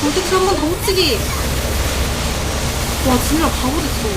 볼텍스 한번더 붙이기. 와 진짜 바보 됐어.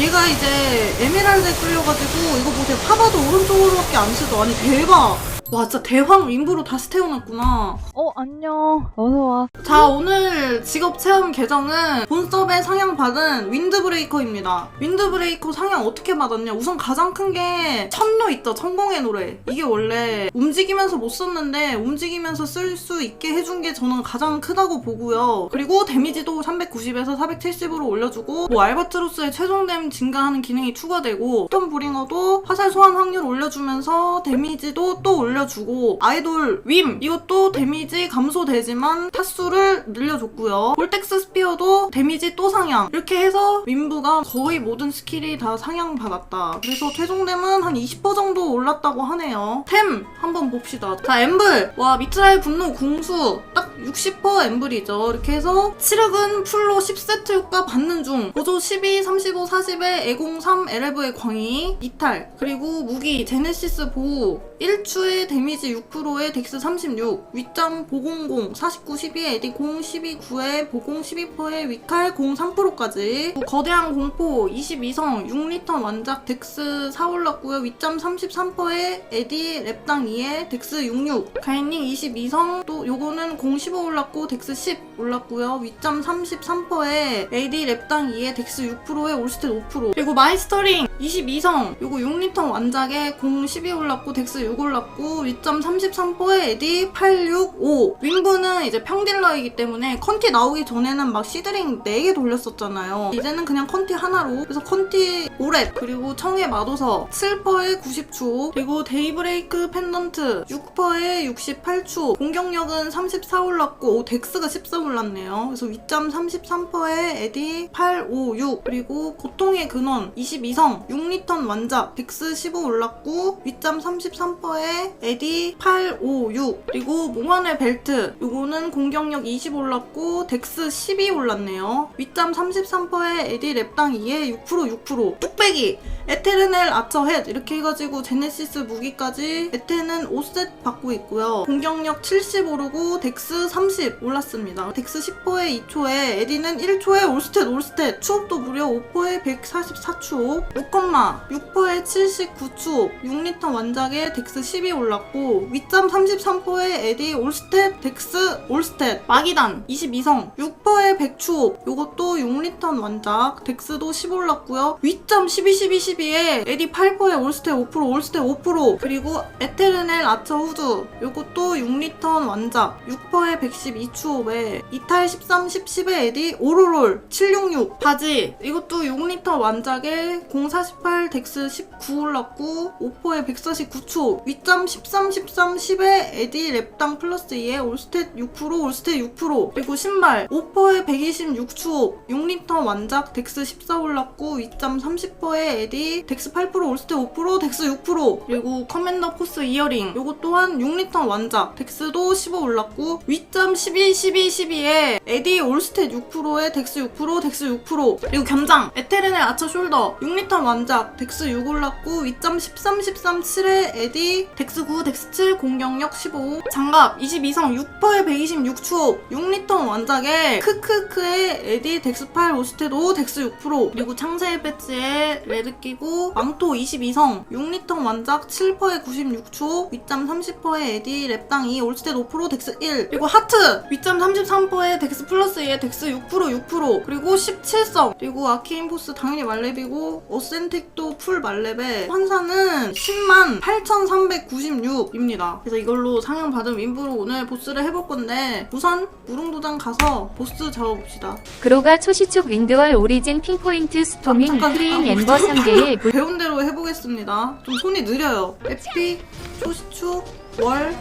얘가 이제 에메랄드에 끌려가지고 이거 보세요 파바도 오른쪽으로밖에 안 쓰죠. 아니 대박 와 진짜 대황 윈브로 다시 태어났구나. 어, 안녕. 어서와. 자 오늘 직업 체험 계정은 본섭에 상향받은 윈드브레이커입니다. 윈드브레이커 상향 어떻게 받았냐? 우선 가장 큰 게 천노 있죠 천공의 노래. 이게 원래 움직이면서 못 썼는데 움직이면서 쓸 수 있게 해준 게 저는 가장 크다고 보고요. 그리고 데미지도 390에서 470으로 올려주고 뭐 알바트로스의 최종 댐 증가하는 기능이 추가되고 스톤 브링어도 화살 소환 확률 올려주면서 데미지도 또 올려 주고 아이돌 윈 이것도 데미지 감소되지만 타수를 늘려줬고요. 볼텍스 스피어도 데미지 또 상향. 이렇게 해서 윈부가 거의 모든 스킬이 다 상향 받았다. 그래서 최종댐은 한 20% 정도 올랐다고 하네요. 템 한번 봅시다. 자 엠블! 와 미트라의 분노 궁수. 딱 60% 엠블이죠. 이렇게 해서 치력은 풀로 10세트 효과 받는 중. 보조 12, 35, 40에 애공 3, LF의 광희 이탈. 그리고 무기 제네시스 보호. 1추의 데미지 6%에 덱스 36 윗점 보공공. 49, 12에 에디 공 12, 9에 보공 12%에 위칼 공 3%까지. 거대한 공포 22성 6리턴 완작 덱스 4 올랐고요. 윗점 33%에 에디 랩당 2에 덱스 66 가인닝 22성. 또 요거는 공15 올랐고 덱스 10 올랐고요. 윗점 33%에 에디 랩당 2에 덱스 6%에 올스탯 5% 그리고 마이스터링 22성 요거 6리턴 완작에 공 12 올랐고 덱스 6 올랐고 윗점 33%에 에디 865 윙브는 이제 평딜러이기 때문에 컨티 나오기 전에는 막 시드링 4개 돌렸었잖아요. 이제는 그냥 컨티 하나로. 그래서 컨티 오렛 그리고 청의 마도서 7%에 90초. 그리고 데이브레이크 펜던트 6%에 68초. 공격력은 34 올랐고 오, 덱스가 14 올랐네요. 그래서 윗점 33%에 에디 856 그리고 고통의 근원 22성 6리턴 완작 덱스 15 올랐고 윗점 33%에 에디 856 그리고 몽환의 벨트 요거는 공격력 20 올랐고 덱스 12 올랐네요. 윗점 33%에 에디 랩당 2에 6% 6% 뚝배기 에테르넬 아처 헷. 이렇게 해가지고 제네시스 무기까지 에테는 5셋 받고 있고요. 공격력 70 오르고 덱스 30 올랐습니다. 덱스 10%에 2초에 에디는 1초에 올스탯 올스탯 추업도 무려 5%에 144초 오컴마 6%에 79초 6리터 완작에 덱스 10이 올랐고 윗점 33%에 에디 올스탯 덱스 올스탯 마기단 22성 6%에 100초 요것도 6리턴 완작 덱스도 10 올랐고요. 윗점 12 12 12에 에디 8%에 올스탯 5% 올스탯 5% 그리고 에테르넬 아처 후드 요것도 6리턴 완작 6%에 112초에 이탈 13 10 10에 에디 오로롤 766 바지. 이것도 6리터 완작에 048 덱스 19 올랐고 5%에 149초 윗점 13 13 10에 에디 랩당 플러스 2에 올스탯 6% 올스탯 6% 그리고 신발. 5%에 126초 6리터 완작 덱스 14 올랐고 윗점 30%에 에디 덱스 8% 올스탯 5% 덱스 6% 그리고 커맨더 포스 이어링. 요거 또한 6리터 완작 덱스도 15 올랐고 윗점 12 12 12에 에디 올스탯 6%에 덱스 6% 덱스 6% 그리고 겸장 에테르네 아처 숄더 6리터 완작 덱스 6 올랐고 윗점 13 13 7에 에디 덱스 9 덱스 7 공격력 15 장갑 22성 6%에 126추 6리터 완작에 크크크에 에디 덱스 8 올스탯 5 덱스 6% 그리고 창세의 배지에 레드 끼고 망토 22성 6리터 완작 7%에 96초 윗점 30%에 에디 랩당 2 올스탯 5% 덱스 1 그리고 하트 윗점 33%에 덱스 플러스 2에 덱스 6% 6% 그리고 17성 그리고 아키인 포스 당연히 말렙이고 어센틱도 풀 말렙에 환사는 10만 8396입니다 그래서 이걸로 상향 받은 윈브로 오늘 보스를 해볼 건데 우선 무릉도장 가서 보스 잡아봅시다 그로가 초시축 윈드월 오리진 핑포인트 스토밍 잠깐, 트레인 아, 엠버 잠깐. 3개의 물 배운 대로 해보겠습니다. 좀 손이 느려요. 에피, 초시추, 월,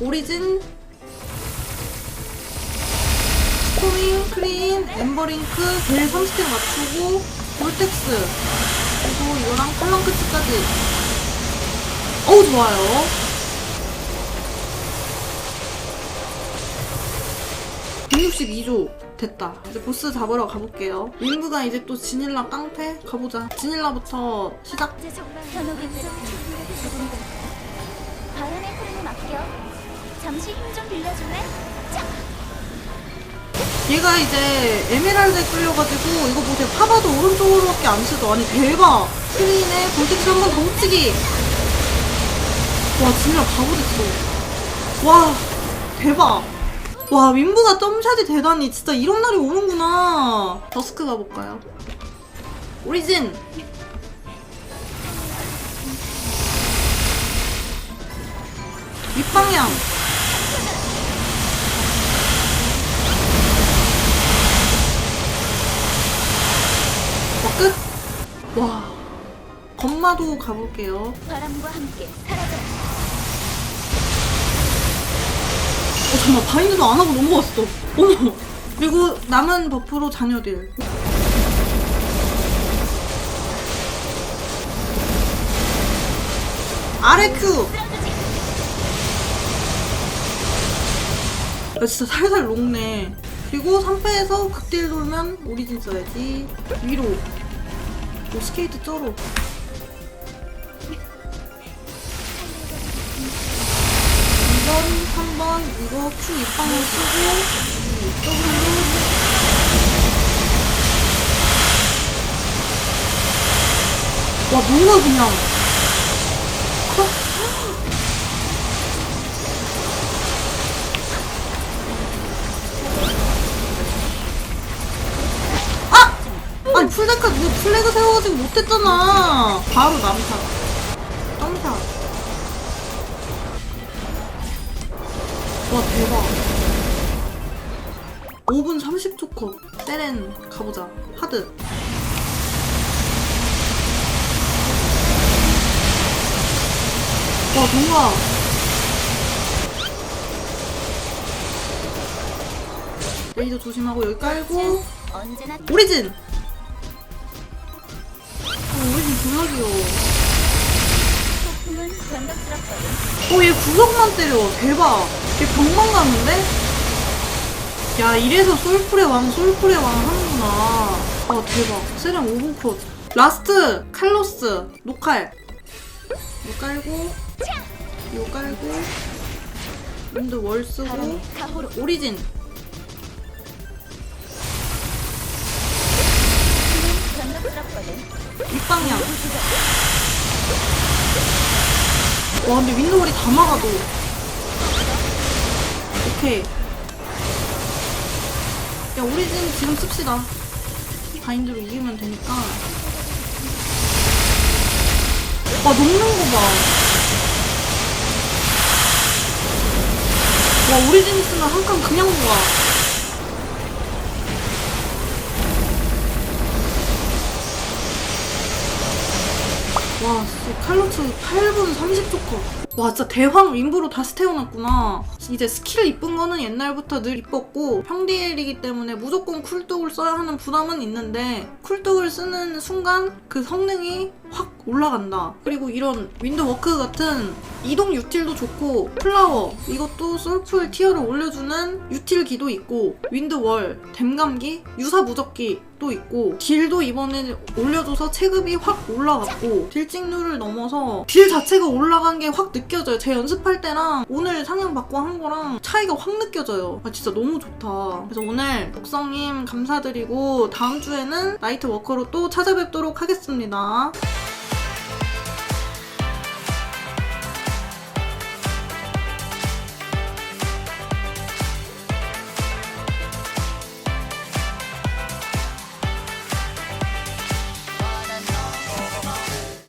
오리진, 스토밍, 크린, 엠버링크, 벨 30개 맞추고, 볼텍스, 그리고 이거랑 컬렁크치까지. 어우, 좋아요. 162조 됐다. 이제 보스 잡으러 가볼게요. 윙브가 이제 또 지닐라 깡패 가보자. 지닐라부터 시작. 바람의 흐름에 맡겨 잠시 힘 좀 빌려줄래? 자! 얘가 이제 에메랄드에 끌려가지고 이거 보세요 파바도 오른쪽으로밖에 안 쓰죠. 아니 대박. 크린의 볼텍스 한번더 묻히기. 와 진짜 바보 됐어. 와 대박. 와 윈브가 점샷이 대단히 진짜 이런 날이 오는구나. 더스크 가볼까요? 오리진. 윗방향 와, 끝? 와. 건마도 가볼게요. 바람과 함께 사라져 어, 잠깐만. 바인드도 안 하고 넘어갔어. 어머. 그리고 남은 버프로 자녀들. 아래 큐! 야, 진짜 살살 녹네. 그리고 3패에서 극딜 돌면 오리진 써야지. 위로. 오, 스케이트 쩔어. 2번, 3번, 이거 Q 입방을 쓰고, W. 와, 뭐야, 그냥. 아니, 풀데카, 뭐 플래그 세워가지고 못했잖아. 바로 남샷. 점샷. 와 대박. 5분 30초 컷. 세렌 가보자. 하드. 와 동아 레이저 조심하고 여기 깔고. 오리진 변덕스럽거든 어, 얘 구석만 때려. 대박. 얘 병만 가는데? 야, 이래서 솔풀의 왕, 솔풀의 왕 하는구나. 와, 대박. 세련 5분 컷. 라스트, 칼로스, 노칼. 이거 깔고, 이거 깔고, 윈드 월 쓰고, 오리진. 윗방향. 와, 근데 윈도우리 다 막아도. 오케이. 야, 오리진 지금 씁시다. 바인드로 이기면 되니까. 와, 녹는 거 봐. 와, 오리진 쓰면 한 칸 그냥 녹아. 와, 진짜 칼로츠 8분 30초 컷. 와, 진짜 대황 윈브로 다시 태어났구나. 이제 스킬 이쁜 거는 옛날부터 늘 이뻤고, 평디엘이기 때문에 무조건 쿨독을 써야 하는 부담은 있는데, 쿨독을 쓰는 순간 그 성능이 확 올라간다. 그리고 이런 윈드 워크 같은 이동 유틸도 좋고, 플라워, 이것도 솔풀 티어를 올려주는 유틸기도 있고, 윈드월, 댐감기, 유사 무적기, 도 있고 딜도 이번에 올려줘서 체급이 확 올라갔고 딜찍 률을 넘어서 딜 자체가 올라간 게 확 느껴져요. 제 연습할 때랑 오늘 상향 받고 한 거랑 차이가 확 느껴져요. 아 진짜 너무 좋다. 그래서 오늘 독성님 감사드리고 다음 주에는 나이트 워커로 또 찾아뵙도록 하겠습니다